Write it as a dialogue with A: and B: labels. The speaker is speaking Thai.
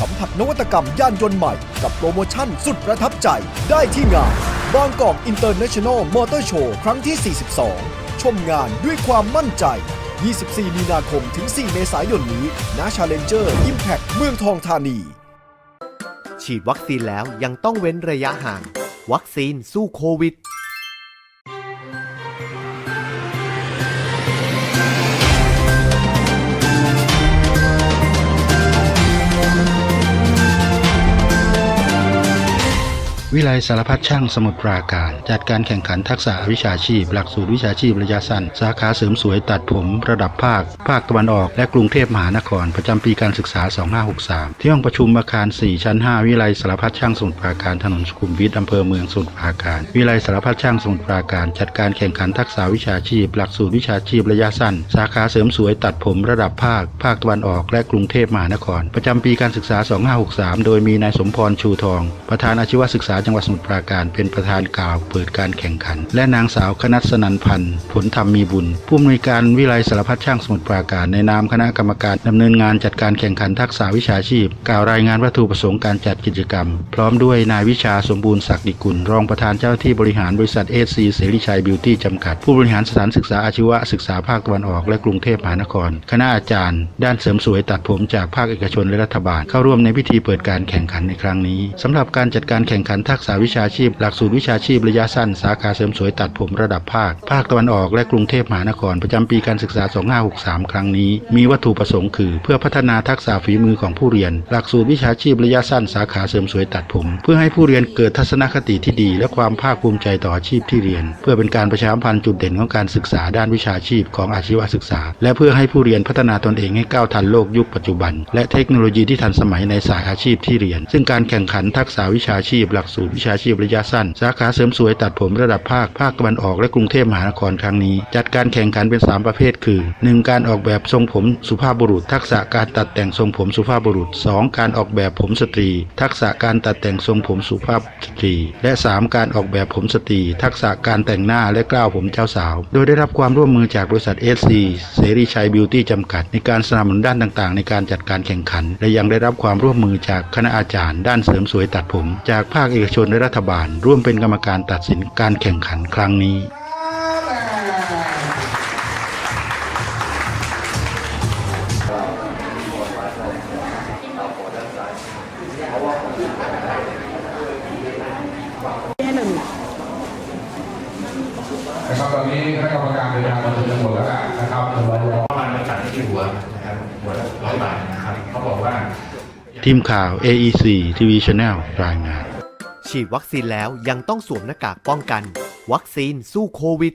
A: สัมผัสนวัตกรรมยานยนต์ใหม่กับโปรโมชั่นสุดประทับใจได้ที่งานบางกอกอินเตอร์เนชั่นแนลมอเตอร์โชว์ครั้งที่ 42 ชมงานด้วยความมั่นใจ 24 มีนาคมถึง 4 เมษายนนี้ณ Challenger Impact เมืองทองธานี
B: ฉีดวัคซีนแล้วยังต้องเว้นระยะห่าง วัคซีนสู้โควิด
C: วิไลสารพัดช่างสมุทรปราการ จัดการแข่งขันทักษะวิชาชีพ หลักสูตรวิชาชีพระยะสั้น สาขาเสริมสวยตัดผม ระดับภาค ภาคตะวันออกและกรุงเทพมหานคร ประจำปีการศึกษา 2563 ที่ห้องประชุมอาคาร 4 ชั้น 5 วิไลสารพัดช่างสมุทรปราการถนนสุขุมวิทอำเภอเมืองสมุทรปราการ วิไลสารพัดช่างสมุทรปราการ จัดการแข่งขันทักษะวิชาชีพ หลักสูตรวิชาชีพระยะสั้น สาขาเสริมสวยตัดผมระดับภาค ภาคตะวันออกและกรุงเทพมหานคร ประจำปีการศึกษา 2563 โดยมีนายสมพรชูทอง ประธานอาชีวศึกษาจังหวัดสมุทรปราการเป็นประธานกล่าวเปิดการแข่งขัน และนางสาวคณัสนันพันธ์ผลธรรมมีบุญ ผู้อำนวยการวิไลสารพัดช่างสมุทรปราการในนามคณะกรรมการดำเนินงานจัดการแข่งขันทักษะวิชาชีพ กล่าวรายงานวัตถุประสงค์การจัดกิจกรรม พร้อมด้วยนายวิชาสมบูรณ์ศักดิกุล รองประธานเจ้าหน้าที่บริหารบริษัทเอซีเสรีชัยบิวตี้จำกัด ผู้บริหารสถานศึกษาอาชีวศึกษาภาคตะวันออกและกรุงเทพมหานคร คณะอาจารย์ ด้านเสริมสวยตัดผมจากภาคเอกชนและรัฐบาล เข้าร่วมในพิธีเปิดการแข่งขันในครั้งนี้สำหรับการจัดการแข่งขันทักษะวิชาชีพ หลักสูตรวิชาชีพระยะสั้น สาขาเสริมสวยตัดผมระดับภาค ภาคตะวันออกและกรุงเทพมหานครประจำปีการศึกษา 2563 ครั้งนี้ มีวัตถุประสงค์คือ เพื่อพัฒนาทักษะฝีมือของผู้เรียน หลักสูตรวิชาชีพระยะสั้น สาขาเสริมสวยตัดผม เพื่อให้ผู้เรียนเกิดทัศนคติที่ดี และความภาคภูมิใจต่ออาชีพที่เรียน เพื่อเป็นการประชาสัมพันธ์จุดเด่นของการศึกษาด้านวิชาชีพของอาชีวศึกษา และเพื่อให้ผู้เรียนพัฒนาตนเองให้ก้าวทันโลกยุคปัจจุบัน และเทคโนโลยีที่ทันสมัยในสายอาชีพที่เรียน ซึ่งการแข่งขันทักษะวิชาชีพหลักสูตรวิชาชีพระยะสั้น สาขาเสริมสวยตัดผมระดับภาค ภาคตะวันออกและกรุงเทพมหานครครั้งนี้ จัดการแข่งขันเป็น 3 ประเภท คือ 1. การออกแบบทรงผมสุภาพบุรุษ ทักษะการตัดแต่งทรงผมสุภาพบุรุษ 2. การออกแบบผมสตรี ทักษะการตัดแต่งทรงผมสุภาพสตรี และ 3. การออกแบบผมสตรี ทักษะการแต่งหน้าและกล้าวผมเจ้าสาว โดยได้รับความร่วมมือจากบริษัท SC เสรีชัยบิวตี้จำกัด ในการสนับสนุนด้านต่างๆ ในการจัดการแข่งขัน และยังได้รับความร่วมมือจากคณะอาจารย์ ด้านเสริมสวยตัดผม จากภาคเอกชนและรัฐบาล ร่วมเป็นกรรมการตัดสินการแข่งขันครั้งนี้
D: นะครับตอนนี้คณะกรรมการเดินทางมาถึงกันหมดแล้วนะครับเดี๋ยวเรา
E: ประมาณประกันที่หัวนะครับหัวร้อยบาทนะครับเขาบอกว่า
C: ทีมข่าว AEC TV Channel รายงาน
B: ฉีดวัคซีนแล้วยังต้องสวมหน้ากากป้องกัน วัคซีนสู้โควิด